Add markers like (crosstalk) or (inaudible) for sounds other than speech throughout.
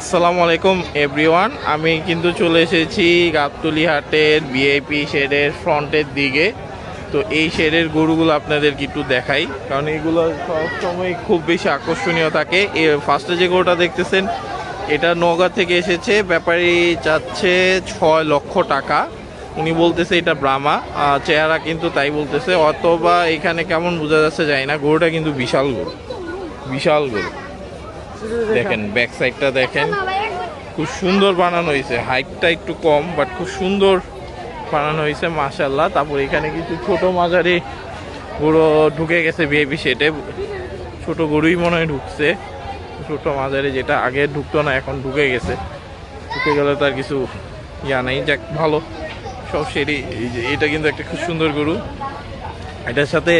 আসসালামু আলাইকুম এভরিওয়ান আমি কিন্তু চলে এসেছি গাবতলি হাটের ভিআইপি শেডের ফ্রন্টের দিকে। তো এই শেডের গরুগুলো আপনাদেরকে একটু দেখাই, কারণ এগুলো সবসময় খুব বেশি আকর্ষণীয় থাকে। এ ফার্স্টে যে গরুটা দেখতেছেন, এটা নওগাঁ থেকে এসেছে, ব্যাপারী চাচ্ছে ছয় লক্ষ টাকা। উনি বলতেছে এটা ব্রাহ্মা চেহারা কিন্তু তাই বলতেছে, অথবা এখানে কেমন বোঝা যাচ্ছে যায় না, গরুটা কিন্তু বিশাল গরু বিশাল গরু। দেখেন ব্যাক সাইডটা দেখেন। খুব সুন্দর বানানো হয়েছে। হাইটটা একটু কম বাট খুব সুন্দর বানানো হয়েছে মাশাল্লাহ তারপর এখানে কিছু ছোট মাঝারি গরু ঢুকে গেছে বিএপি সেটে ছোট গরুই মনে হয় ঢুকছে। ছোট মাঝারি যেটা আগে ঢুকতো না এখন ঢুকে গেছে। ঢুকে গেলে তার কিছু ইয়া নেই। যাক ভালো। সব যে এটা কিন্তু একটা খুব সুন্দর গরু। এটার সাথে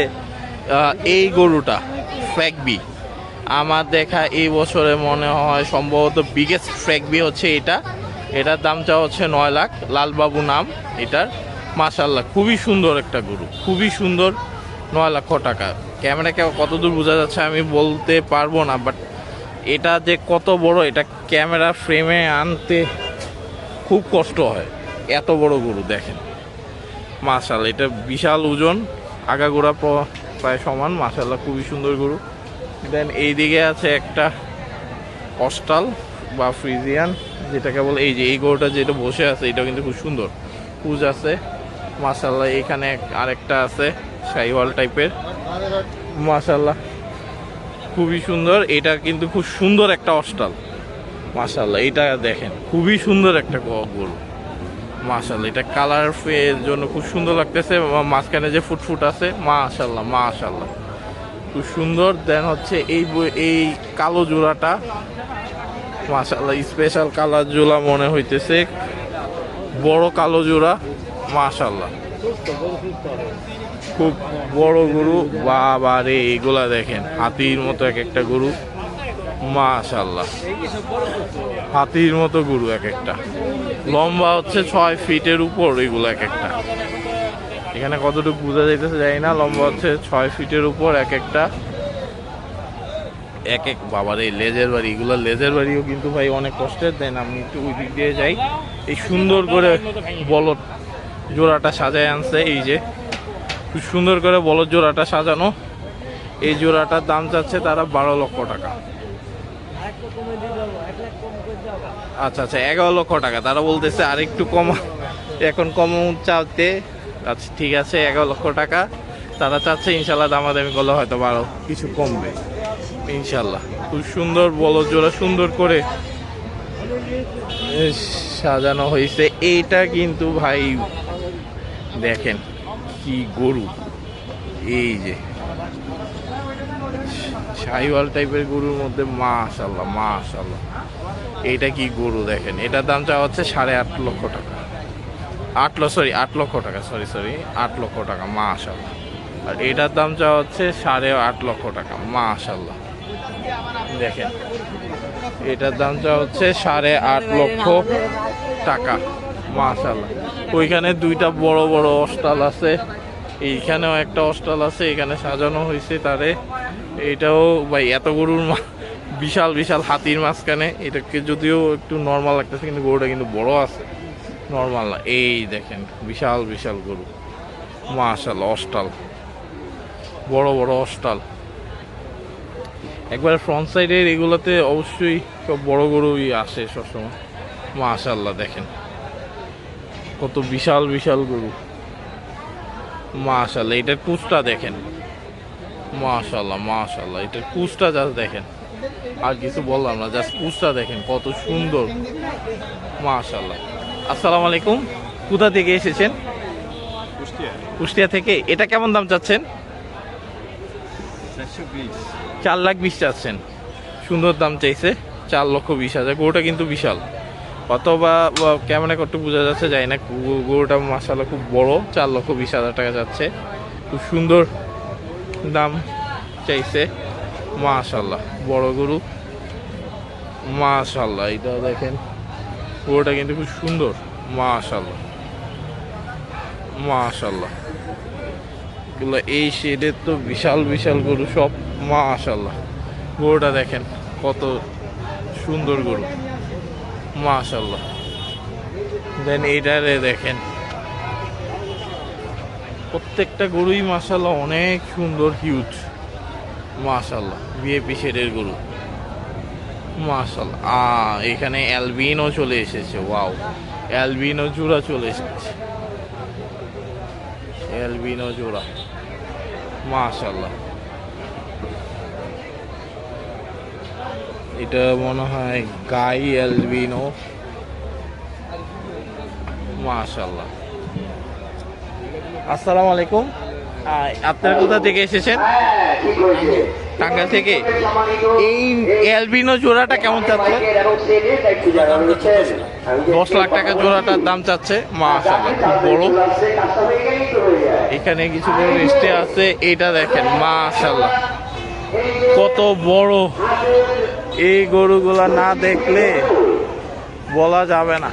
এই গরুটা ফ্যাকবি আমার দেখা এই বছরে মনে হয় সম্ভবত বিগেস্ট ফ্র্যাকবি হচ্ছে এটা। এটার দামটা হচ্ছে নয় লাখ। লালবাবু নাম এটার। মাশাল্লাহ খুবই সুন্দর একটা গরু। খুবই সুন্দর। নয় লক্ষ টাকা। ক্যামেরাকে কতদূর বোঝা যাচ্ছে আমি বলতে পারব না বাট এটা যে কত বড়, এটা ক্যামেরা ফ্রেমে আনতে খুব কষ্ট হয়। এত বড় গরু, দেখেন। মাশাল্লাহ এটা বিশাল ওজন। আগাগোড়া প্রায় সমান। মাশাল্লাহ খুবই সুন্দর গরু। দেন এইদিকে আছে একটা অস্টাল বা ফ্রিজিয়ান যেটাকে বলে এই যে এই গরুটা যেটা বসে আছে এটা কিন্তু খুব সুন্দর। পুজ আছে মাশাল্লাহ এখানে আরেকটা আছে সাইওয়াল টাইপের। মাশাল্লাহ খুবই সুন্দর। এটা কিন্তু খুব সুন্দর একটা অস্টাল মাশাল্লাহ এটা দেখেন, খুবই সুন্দর একটা গরু। মাশাল্লাহ এটা কালার জন্য খুব সুন্দর লাগতেছে, মাঝখানে যে ফুটফুট আছে মাশাল্লাহ মাশাল্লাহ খুব সুন্দর। দেন হচ্ছে এই এই কালো জোড়াটা। মাশাল্লাহ স্পেশাল কালার জোড়া মনে হইতেছে। বড় কালো জোড়া মাশাল্লাহ খুব বড় গরু। বাবা রে, এগুলা দেখেন, হাতির মতো এক একটা গরু। মাশাল্লাহ হাতির মতো গরু এক একটা লম্বা হচ্ছে ছয় ফিটের উপর এগুলো এক একটা এখানে কতটুকু বোঝা যাইতেছে জানি না, লম্বা হচ্ছে ছয় ফিটের উপর এক একটা। এক এক বাবার এই লেজের বাড়ি, এগুলো লেজের বাড়িও কিন্তু ভাই অনেক কষ্টের। দেন আমি একটু ওই দিক দিয়ে যাই। এই সুন্দর করে বলদ জোড়াটা সাজায় আনছে, এই যে। খুব সুন্দর করে বলদ জোড়াটা সাজানো। এই জোড়াটার দাম চাচ্ছে তারা বারো লক্ষ টাকা। আচ্ছা আচ্ছা এগারো লক্ষ টাকা। তারা বলতেছে আর একটু কম, এখন কম চাতে আচ্ছা ঠিক আছে, এগারো লক্ষ টাকা। তারা চাচ্ছে ইনশাল্লাহ দামাদামি করলে হয়তো বারো কিছু কমবে। ইনশাল্লাহ। খুব সুন্দর বলো, জোড়া সুন্দর করে সাজানো হয়েছে। এইটা কিন্তু ভাই, দেখেন কি গরু। এই যে শাহিওয়াল টাইপের গরুর মধ্যে মাশাল্লাহ মাশাল্লাহ। এইটা কি গরু দেখেন? এটার দাম চাওয়া হচ্ছে সাড়ে আট লক্ষ টাকা। আট লক্ষ সরি আট লক্ষ টাকা সরি সরি আট লক্ষ টাকা মাশাল্লাহ আর এটার দাম চাওয়া হচ্ছে সাড়ে আট লক্ষ টাকা মাশাল্লাহ দেখেন, এটার দাম চাওয়া হচ্ছে সাড়ে আট লক্ষ টাকা মাশাল্লাহ ওইখানে দুইটা বড় বড় অস্টাল আছে, এইখানেও একটা অস্টাল আছে, এখানে সাজানো হয়েছে তারে। এটাও ভাই, এত গরুর মা- বিশাল বিশাল হাতির মাঝখানে, এটাকে যদিও একটু নর্মাল লাগতেছে, কিন্তু গরুটা কিন্তু বড় আছে। নর্মাল না। এই দেখেন, বিশাল বিশাল গরু। মাশাল অস্টাল বড় বড় অস্টাল একবার ফ্রন্ট সাইডের এগুলোতে অবশ্যই সব বড় গরুই আসে সবসময়। মাশাল্লাহ দেখেন। কত বিশাল বিশাল গরু। মাশাল্লাহ এটার কুচটা দেখেন। মাশাল্লাহ মাশাল্লাহ এটার কুচটা জাস্ট দেখেন। আর কিছু বললাম না জাস্ট কুচটা দেখেন, কত সুন্দর। মাশাল্লাহ আসসালামু আলাইকুম। কোথা থেকে এসেছেন? কুষ্টিয়া। থেকে। এটা কেমন দাম চাচ্ছেন? চার লাখ বিশ চাচ্ছেন। সুন্দর দাম চাইছে। চার লক্ষ বিশ হাজার। গরুটা কিন্তু বিশাল। অথবা ক্যামেরা কত বোঝা যাচ্ছে যায় না। গরু- গরুটা মাসাল্লাহ খুব বড়। চার লক্ষ বিশ হাজার টাকা যাচ্ছে। খুব সুন্দর দাম চাইছে। মাশাল্লাহ বড় গরু। মাশাল্লাহ এটা দেখেন। গরুটা কিন্তু খুব সুন্দর। মাশাল্লাহ মাশাল্লাহ এগুলো এই শেডের তো বিশাল বিশাল গরু সব। মাশাল্লাহ গরুটা দেখেন, কত সুন্দর গরু। মাশাল্লাহ দেন এইটারে দেখেন। প্রত্যেকটা গরুই মাশাল্লাহ অনেক সুন্দর হিউজ মাশাল্লাহ বিএপি শেডের গরু। আ এখানে অ্যালবিনও চলে এসেছে, ওয়াও। অ্যালবিনো জোড়া চলে এসেছে। অ্যালবিনো জোড়া। মাশাল্লাহ এটা মনে হয় গাই অ্যালবিনো। মাশাল্লাহ আসসালামু আলাইকুম। আপনারা কোথা থেকে এসেছেন? টাঙ্গাইল থেকে। এই অ্যালবিনো জোড়াটা কেমন চাচ্ছে? দশ লাখ টাকা জোড়াটার দাম চাচ্ছে। মাশাল্লাহ খুব বড়। এখানে কিছু রেস্টে আছে। এটা দেখেন মাশাল্লাহ কত বড়। এই গরুগুলা না দেখলে বলা যাবে না।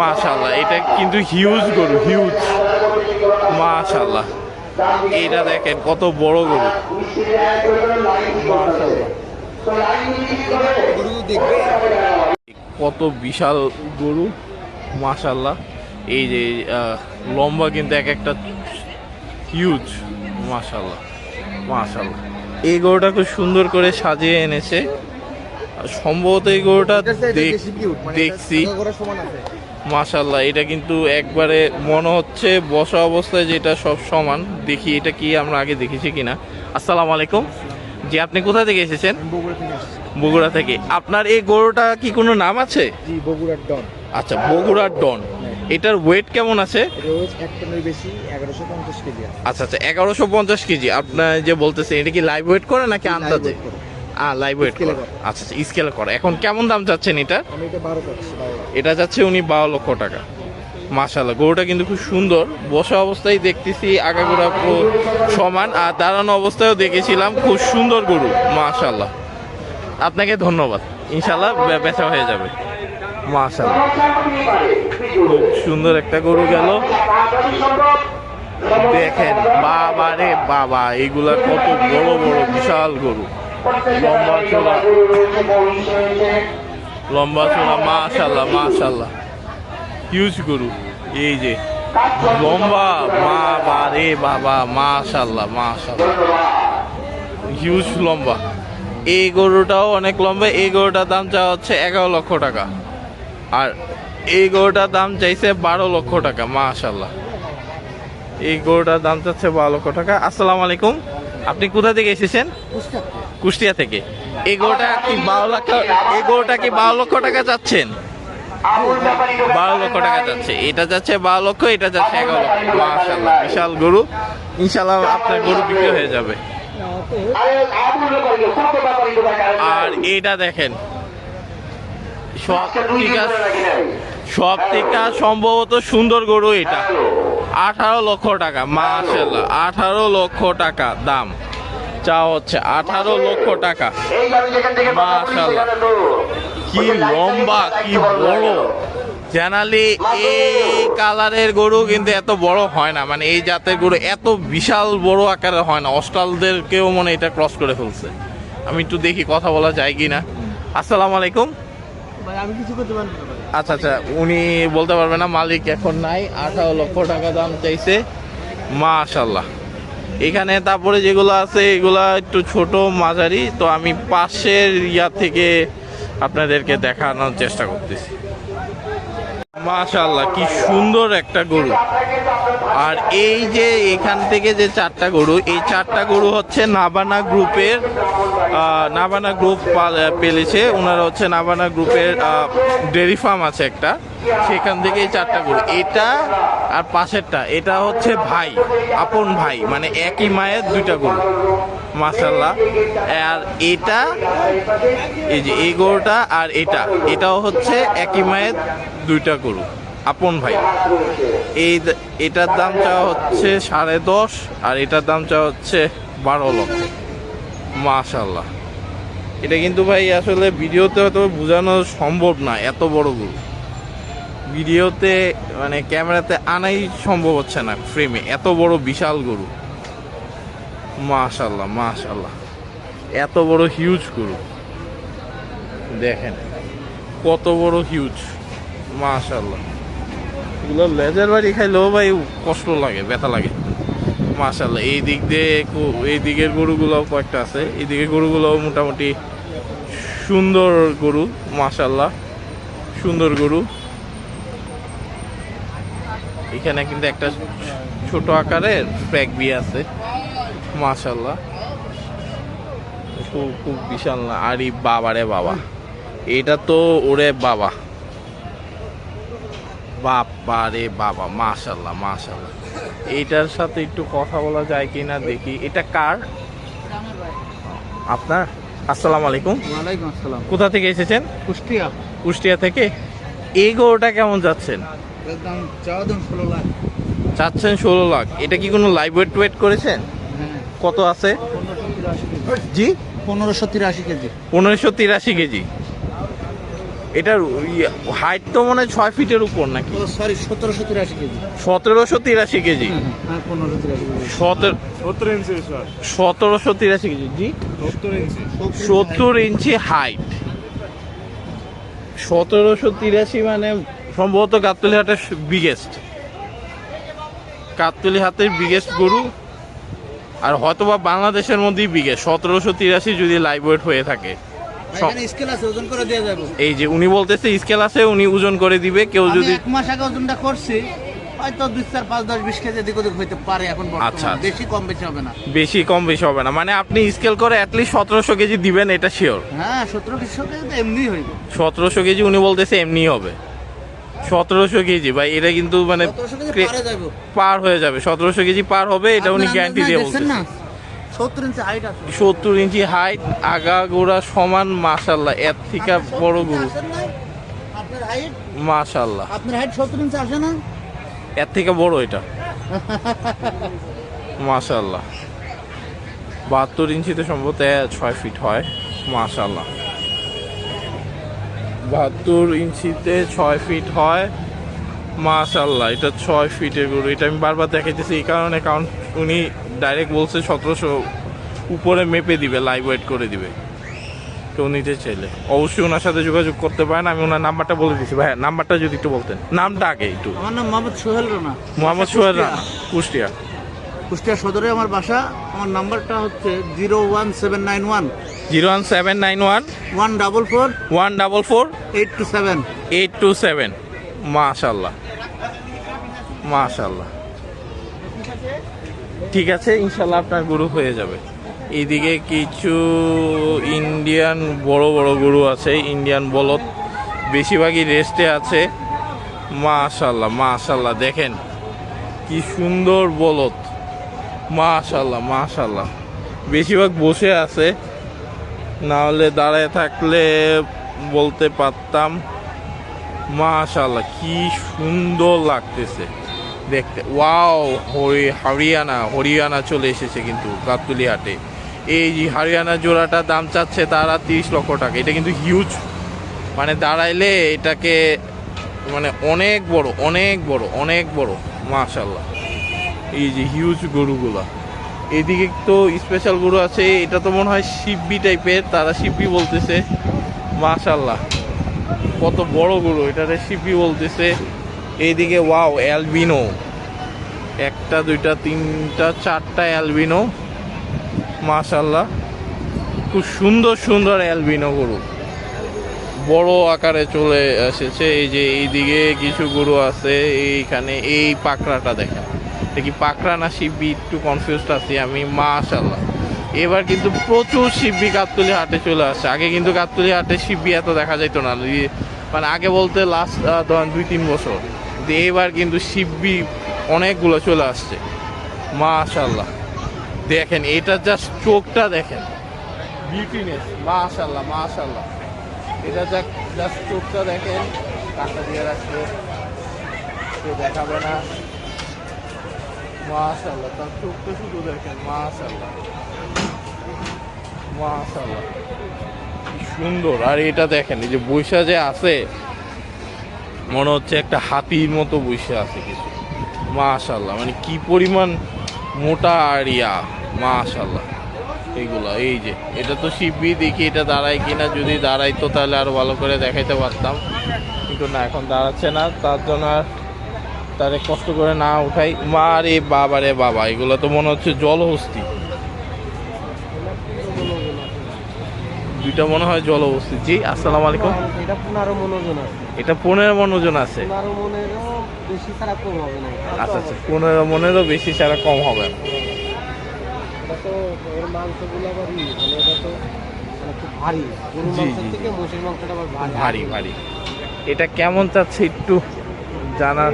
মাশাল্লাহ এটা কিন্তু হিউজ গরু হিউজ মাশাল্লাহ এটা দেখেন কত বড় গরু। কত বিশাল গরু মাশাল্লাহ এই যে লম্বা কিন্তু এক একটা হিউজ মাশাল্লাহ মাশাল্লাহ এই গরুটা খুব সুন্দর করে সাজিয়ে এনেছে। আর সম্ভবত এই গরুটা দেখ- দেখছি। মাশাল্লাহ এটা কিন্তু একবারে মনে হচ্ছে বসা অবস্থায় যেটা সব সমান। দেখি এটা কি আমরা আগে দেখেছি কিনা। আসসালামু আলাইকুম। জি আপনি কোথা থেকে এসেছেন? বগুড়া থেকে আপনার এই গরুটা কি কোনো নাম আছে? জি বগুড়ার ডন। আচ্ছা বগুড়ার ডন। এটার ওয়েট কেমন আছে? আচ্ছা আচ্ছা এগারোশো পঞ্চাশ কেজি। আপনার যে বলতেছেন এটা কি লাইভ ওয়েট করে নাকি আন্দাজে? Live wait. আচ্ছা আচ্ছা স্কেল করে। এখন কেমন দাম চাচ্ছেন এটা আমি এটা বারো এটা যাচ্ছে উনি বারো লক্ষ টাকা। মাশাল্লাহ গরুটা কিন্তু খুব সুন্দর। বসা অবস্থায় দেখতেছি আগাগোড়া সমান, আর দাঁড়ানো অবস্থায়ও দেখেছিলাম, খুব সুন্দর গরু মাশাল্লাহ আপনাকে ধন্যবাদ। ইনশাল্লাহ বেচা হয়ে যাবে। মাশাল্লাহ খুব সুন্দর একটা গরু গেল। দেখেন, বাবা রে বাবা এগুলা কত বড় বড় বিশাল গরু। লম্বা লম্বা চোরা মাশাল্লাহ মাশাল্লাহ হিউজ গরু। এই যে, লম্বা, মা বা রে বাবা মাশাল্লাহ মাশাল্লাহ হিউজ লম্বা। এই গরুটাও অনেক লম্বা, এই গরুটার দাম চাওয়া হচ্ছে এগারো লক্ষ টাকা। আর এই গরুটার দাম চাইছে বারো লক্ষ টাকা মাশাল্লাহ এই গরুটার দাম চাচ্ছে বারো লক্ষ টাকা। আসসালামু আলাইকুম। আপনি কোথা থেকে এসেছেন? কুষ্টিয়া থেকে। এই গরুটা কি বারো লাখ এই গরুটা কি বারো লক্ষ টাকা চাচ্ছেন? বারো লক্ষ টাকা যাচ্ছে এটা যাচ্ছে বারো লক্ষ এটা যাচ্ছে এগারো লক্ষ। মাশাল্লাহ বিশাল গরু। ইনশাল্লাহ আপনার গরু বিক্রি হয়ে যাবে। আর এটা দেখেন। সব থেকে সব থেকে সম্ভবত সুন্দর গরু এটা। আঠারো লক্ষ টাকা মাশাল্লাহ আঠারো লক্ষ টাকা দাম। চা হচ্ছে আঠারো লক্ষ টাকা। মাশাল্লাহ কি লম্বা, কি বড়। জেনারেলি এই কালারের গরু কিন্তু এত বড় হয় না। মানে এই জাতের গরু এত বিশাল বড় আকারের হয় না। অস্ট্রালদেরকেও মনে এটা ক্রস করে ফেলছে। আমি একটু দেখি কথা বলা যায় কি না আসসালামু আলাইকুম। আমি কিছু করতে পারব। আচ্ছা আচ্ছা উনি বলতে পারবে না, মালিক এখন নাই, আঠারো লক্ষ টাকা দাম চাইছে। মাশাল্লাহ এখানে তারপরে যেগুলো আছে, এগুলো একটু ছোট, মাঝারি, তো আমি পাশের ইয়া থেকে আপনাদেরকে দেখানোর চেষ্টা করতেছি। মাশাল্লাহ কি সুন্দর একটা গরু। আর এই যে এখান থেকে যে চারটা গরু, এই চারটা গরু হচ্ছে নাবানা গ্রুপের নাবানা গ্রুপ পেলেছে। ওনারা হচ্ছে নাবানা গ্রুপের ডেয়ারি ফার্ম আছে একটা। সেখান থেকে এই চারটা গরু। এটা আর পাশেরটা, এটা হচ্ছে ভাই, আপন ভাই মানে একই মায়ের দুইটা গরু। মাশাল্লাহ আর এটা, এই যে এই গরুটা আর এটা, এটাও হচ্ছে একই মায়ের দুইটা গরু। আপন ভাই। এই এটার দাম চাওয়া হচ্ছে সাড়ে দশ, আর এটার দাম চাওয়া হচ্ছে বারো লক্ষ। মাশাল্লাহ এটা কিন্তু ভাই আসলে ভিডিওতে হয়তো বোঝানো সম্ভব না, এত বড় গরু ভিডিওতে মানে ক্যামেরাতে আনাই সম্ভব হচ্ছে না ফ্রেমে এত বড় বিশাল গরু। মাশাল্লাহ মাশাল্লাহ এত বড় হিউজ গরু। দেখেন, কত বড় হিউজ মাশাল্লাহ এগুলো লেজার বাড়ি খাইলেও ভাই কষ্ট লাগে, ব্যথা লাগে। মাশাল্লাহ এই দিক দিয়ে এই দিকের গরুগুলোও কয়েকটা আছে। এই দিকের গরুগুলোও মোটামুটি সুন্দর গরু মাশাল্লাহ সুন্দর গরু। এখানে কিন্তু একটা ছোট আকারের ফ্র্যাগ বি আছে মাশাল্লাহ খুব খুব বিশাল না, আরে বাবা রে বাবা। এটা তো ওরে বাবা। বাবা রে বাবা মাশাল্লাহ মাশাল্লাহ এইটার সাথে একটু কথা বলা যায় কিনা দেখি। এটা কার? আপনার? আসসালামু আলাইকুম। ওয়ালাইকুম আসসালাম। কোথা থেকে এসেছেন? কুষ্টিয়া। কুষ্টিয়া থেকে। এই গরুটা কেমন যাচ্ছেন? চাচ্ছেন ষোলো লাখ। এটা কি কোনো লাইভ ওয়েট ওয়েট করেছেন? হ্যাঁ। কত আছে? জি? পনেরোশো তিরাশি কেজি। পনেরোশো তিরাশি কেজি। এটার হাইট তো মনে হয় ছয় ফিটের উপর নাকি? সরি সতেরোশো তিরাশি কেজি। সতেরোশো তিরাশি কেজি। সতেরোশো তিরাশি কেজি জি? সত্তর ইঞ্চি। হাইট সতেরোশো তিরাশি মানে সম্ভবত গাবতলি হাটের বিগেস্ট গাবতলি হাতের বিগেস্ট গরু। আর হয়তোবা বাংলাদেশের মধ্যেই বিগেস্ট সতেরোশো তিরাশি যদি লাইভ ওয়েট হয়ে থাকে। এই যে উনি বলতেছে স্কেল আছে উনি ওজন করে দিবে কেউ যদি এক মাস আগে ওজনটা করছি হয়তো দুই চার পাঁচ দশ বিশ কেজি এদিক ওদিক হইতে পারে এখন আচ্ছা, আচ্ছা। বেশি কম বেশি হবে না। বেশি কম বেশি হবে না। মানে আপনি স্কেল করে অ্যাটলিস্ট সতেরোশো কেজি দিবেন এটা শিওর হ্যাঁ সতেরো কেজি এমনি হইবে। সতেরোশো কেজি উনি বলতেছে এমনি হবে। সতেরোশো কেজি ভাই এটা কিন্তু মানে পারে হয়ে যাবে। সতেরোশো কেজি পার হবে এটা উনি গ্যারান্টি দিয়ে বলছেন না? সত্তর ইঞ্চি হাইট আছে। সত্তর ইঞ্চি হাইট আগা গোড়া সমান মাশাল্লাহ এর থেকে বড় 70 গরু? আপনার হাইট মাশাল্লাহ আপনার হাইট সত্তর ইঞ্চি আসে না এর থেকে বড় এটা। (laughs) মাশাল্লাহ বাহাত্তর ইঞ্চিতে সম্ভবত ছয় ফিট হয়। মাশাল্লাহ বাহাত্তর ইঞ্চিতে ছয় ফিট হয়। মাশাল্লাহ এটা ছয় ফিটের গরু। এটা আমি বারবার দেখাইতেছি এই কারণে কারণ উনি ডাইরেক্ট বলছে সতেরোশো উপরে মেপে দিবে লাইভ ওয়েট করে দিবে। কেউ নিতে চাইলে। অবশ্যই ওনার সাথে যোগাযোগ করতে পারেন আমি ওনার নাম্বারটা বলে দিচ্ছি ভাই নাম্বারটা যদি একটু বলতেন। নামটা আগে একটু। আমার নাম মোহাম্মদ সোহেল রানা। মোহাম্মদ সোহেল রানা কুষ্টিয়া। কুষ্টিয়া সদরে আমার বাসা। আমার নাম্বারটা হচ্ছে zero one seven nine one. Zero one seven nine one. One double four. One double four. Eight two seven. Eight two seven. মাশাল্লাহ। মাশাল্লাহ। ঠিক আছে ইনশাল্লাহ আপনার গরু হয়ে যাবে। এইদিকে কিছু ইন্ডিয়ান, বড় বড় গরু আছে, ইন্ডিয়ান বলদ। বেশিরভাগই রেস্টে আছে। মাশাল্লাহ মাশাল্লাহ দেখেন। কি সুন্দর বলদ। মাশাল্লাহ মাশাল্লাহ বেশিরভাগ বসে আছে। না হলে দাঁড়ায় থাকলে বলতে পারতাম মাশাল্লাহ কি সুন্দর লাগতেছে। দেখতে। ওয়াও, হরি, হরিয়ানা হরিয়ানা চলে এসেছে কিন্তু গাবতলি হাটে এই যে হরিয়ানা জোড়াটা দাম চাচ্ছে তারা তিরিশ লক্ষ টাকা। এটা কিন্তু হিউজ মানে দাঁড়াইলে এটাকে মানে অনেক বড় অনেক বড় অনেক বড়। মাশাল্লাহ এই যে হিউজ গরুগুলা। এদিকে তো স্পেশাল গরু আছে, এটা তো মনে হয় শিববি টাইপের তারা শিববি বলতেছে। মাশাল্লাহ কত বড় গরু এটাতে শিববি বলতেছে। এইদিকে, ওয়াও, অ্যালবিনো। একটা, দুইটা, তিনটা, চারটা অ্যালবিনো। মাশাল্লাহ খুব সুন্দর সুন্দর অ্যালবিনো গরু। বড় আকারে চলে এসেছে। এই যে এইদিকে কিছু গরু আছে, এইখানে এই পাকড়াটা দেখেন। দেখি পাকড়া না শিববি একটু কনফিউজড আছি আমি মাশাল্লাহ এবার কিন্তু প্রচুর শিববি গাবতলি হাটে চলে আসছে আগে কিন্তু গাবতলি হাটে শিববি এত দেখা যাইতো না। মানে আগে বলতে লাস্ট ধরেন দুই, তিন বছর। কিন্তু এবার কিন্তু শিববি অনেকগুলো চলে আসছে। মাশাল্লাহ দেখেন, এটা জাস্ট চোখটা দেখেন। বিউটিনেস মাশাল্লাহ মাশাল্লাহ এটা যা জাস্ট চোখটা দেখেন কাঁটা দিয়ে রাখছে। কেউ দেখাবে না। মাশাল্লাহ তার চোখটা শুধু দেখেন মাশাল্লাহ মাশাল্লাহ সুন্দর। আর এটা দেখেন, এই যে বৈশা যে আছে মনে হচ্ছে একটা হাতির মতো বৈশা আছে কিছু। মাশাল্লাহ মানে কি পরিমাণ মোটা আরিয়া। মাশাল্লাহ এইগুলা এই যে, এটা তো শিববি, দেখি এটা দাঁড়ায় কিনা। যদি দাঁড়াইতো তাহলে আরও ভালো করে দেখাইতে পারতাম। কিন্তু না, এখন দাঁড়াচ্ছে না, তার জন্য আর তারে কষ্ট করে না উঠাই। মা রে বাবা রে বাবা, এগুলো তো মনে হচ্ছে জলহস্তি। দুইটা মনে হয় জল অবস্থিত। জি আসসালামু আলাইকুম। এটা পনেরো মনোজন আছে। এটা পনেরো মন ওজন আছে। পনেরো মনেরও বেশি ছাড়া কম হবে না। আচ্ছা আচ্ছা পনেরো মনেরও বেশি ছাড়া কম হবে না। তো এর মাংসগুলো আবার মানে এটা তো ভারী। গরুর মাংসের থেকে মোষের মাংসটা আবার ভারী। ভারী ভারী। এটা কেমন চাচ্ছে একটু জানার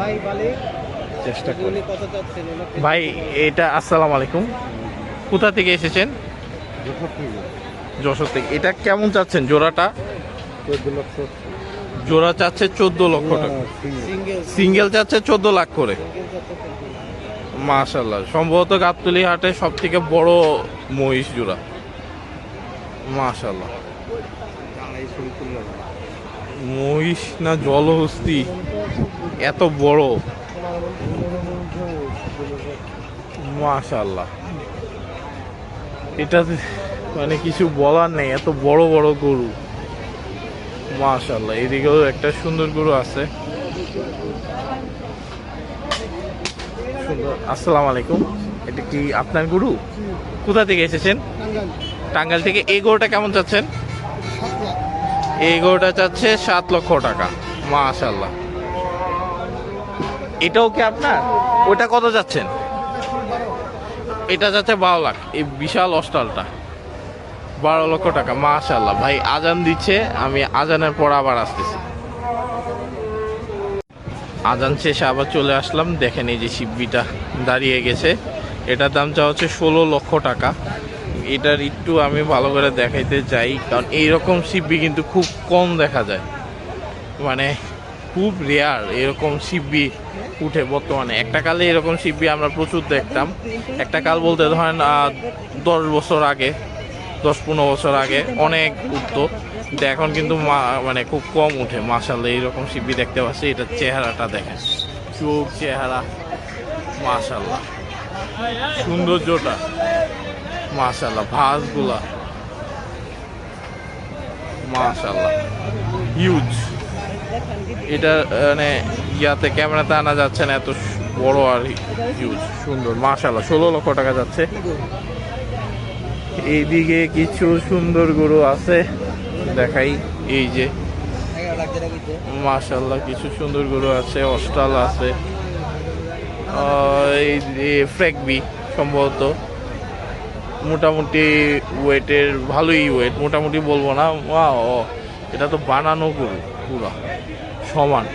ভাই বলে? চেষ্টা করি। ভাই এটা আসসালামু আলাইকুম। কোথা থেকে এসেছেন? যশোর থেকে। এটা কেমন চাচ্ছেন জোড়াটা? জোড়া চাচ্ছে চোদ্দ লক্ষ টাকা। সিঙ্গেল সিঙ্গেল চাচ্ছে চোদ্দ লাখ করে। মাশাল্লাহ সম্ভবত গাবতলি হাটে সব থেকে বড় মহিষ জোড়া। মাশাল্লাহ মহিষ না জলহস্তি? এত বড়। মাশাল্লাহ এটা মানে কিছু বলার নেই, এত বড় বড় গরু। মাশাল্লাহ এদিকেও একটা সুন্দর গরু আছে। সুন্দর, আসসালামু আলাইকুম। এটা কি আপনার গরু? কোথা থেকে এসেছেন? টাঙ্গাইল থেকে। এই গরুটা কেমন চাচ্ছেন? এই গরুটা চাচ্ছে সাত লক্ষ টাকা মাশাল্লাহ এটাও কি আপনার? ওটা কত যাচ্ছেন? এটা যাচ্ছে বারো লাখ, এই বিশাল অস্টালটা। বারো লক্ষ টাকা মাশাল্লাহ ভাই, আজান দিচ্ছে, আমি আজানের পর আবার আসতেছি। আজান শেষে আবার চলে আসলাম, দেখেন এই যে শিববিটা দাঁড়িয়ে গেছে। এটার দাম চা হচ্ছে ষোলো লক্ষ টাকা। এটার একটু আমি ভালো করে দেখাইতে চাই কারণ এইরকম শিববি কিন্তু খুব কম দেখা যায়। মানে খুব রেয়ার এরকম শিববি উঠে বর্তমানে। একটা কালে এরকম শিববি আমরা প্রচুর দেখতাম। একটা কাল বলতে ধরেন দশ বছর আগে দশ পনেরো বছর আগে অনেক উঠতো এখন কিন্তু মানে খুব কম উঠে। মাসাল্লাহ এইরকম শিববি দেখতে পাচ্ছি। এটার চেহারাটা দেখেন। চোখ, চেহারা মাশাল্লাহ সৌন্দর্যটা মাশাল্লাহ ভাসগুলা মাশাল্লাহ হিউজ এটা মানে ইয়াতে ক্যামেরাতে আনা যাচ্ছে না, এত বড় আর হিউজ সুন্দর। মাশাল্লাহ ষোলো লক্ষ টাকা যাচ্ছে। এইদিকে কিছু সুন্দর গরু আছে। দেখাই, এই যে। মাশাল্লাহ কিছু সুন্দর গরু আছে অস্টাল আছে। ফ্রেকবি সম্ভবত। মোটামুটি ওয়েটের, ভালোই ওয়েট, মোটামুটি বলব না। ও এটা তো বানানো গরু, পুরো, সমান।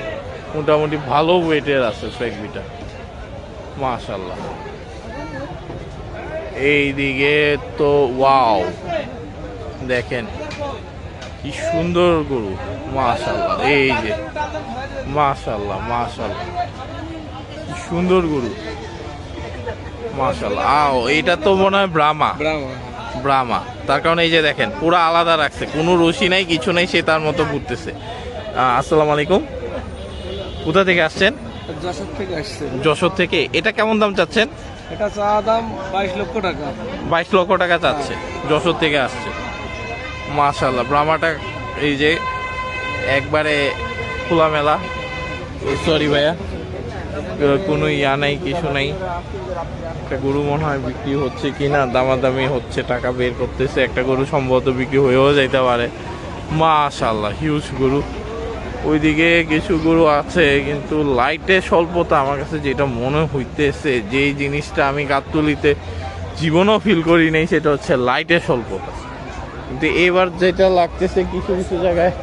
মোটামুটি ভালো ওয়েটের আছে ফ্রেকবিটা মাশাল্লাহ এইদিকে তো ওয়াও। দেখেন কি সুন্দর গরু মাশাল্লাহ এই যে মাশাল্লাহ মাশাল্লাহ কি সুন্দর গরু মাশাল্লাহ আও এইটা তো মনে হয় ব্রাহ্মা। ব্রাহ্মা তার কারণে এই যে দেখেন পুরো আলাদা রাখছে কোনো রশি নাই কিছু নাই সে তার মতো ঘুরতেছে। আসসালামু আলাইকুম। কোথা থেকে আসছেন? যশোর থেকে আসছে। যশোর থেকে এটা কেমন দাম চাচ্ছেন? এটা চা দাম বাইশ লক্ষ টাকা। বাইশ লক্ষ টাকা চাচ্ছে, যশোর থেকে আসছে। মাশাল্লাহ ব্রাহ্মাটা এই যে একবারে খোলামেলা। সরি ভাইয়া কোনো ইয়া নাই, কিছু নাই। একটা গরু মনে হয় বিক্রি হচ্ছে কিনা, দামাদামি হচ্ছে, টাকা বের করতেছে। একটা গরু সম্ভবত বিক্রি হয়েও যাইতে পারে। মাশাল্লাহ হিউজ গরু। ওইদিকে কিছু গরু আছে, কিন্তু লাইটের স্বল্পতা আমার কাছে যেটা মনে হইতেছে, যেই জিনিসটা আমি গাবতলিতে জীবনও ফিল করি নাই, সেটা হচ্ছে লাইটের স্বল্পতা। কিন্তু এবার যেটা লাগতেছে কিছু কিছু জায়গায়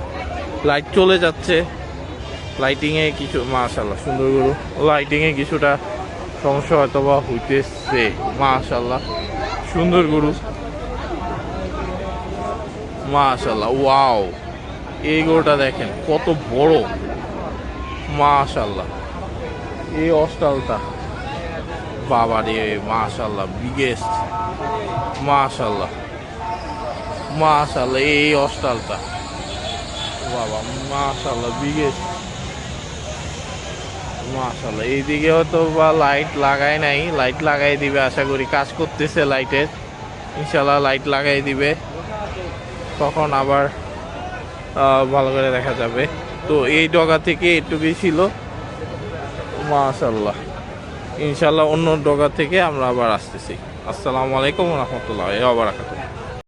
লাইট চলে যাচ্ছে। লাইটিংয়ে কিছু মাশাল্লাহ সুন্দর গরু। লাইটিংয়ে কিছুটা সমস্যা হয়তো বা হইতেছে মাশাল্লাহ সুন্দর গরু। মাশাল্লাহ ওয়াও এই গরুটা দেখেন, কত বড়। মাশাল্লাহ এই অস্টালটা। বাবা রে মাশাল্লাহ বিগেস্ট মাশাল্লাহ মাশাল্লাহ এই অস্টালটা। বাবা মাশাল্লাহ বিগেস্ট মাশাল্লাহ এইদিকে হয়তো বা লাইট লাগায় নাই। লাইট লাগাই দিবে, আশা করি কাজ করতেছে লাইটের ইনশাল্লাহ লাইট লাগাই দিবে। তখন আবার ভালো করে দেখা যাবে। তো এই ডগা থেকে এটুকুই ছিল। মাশাল্লাহ ইনশাল্লাহ অন্য ডগা থেকে আমরা আবার আসতেছি। আসসালামু আলাইকুম রহমতুল্লাহ বারাকাতুহ।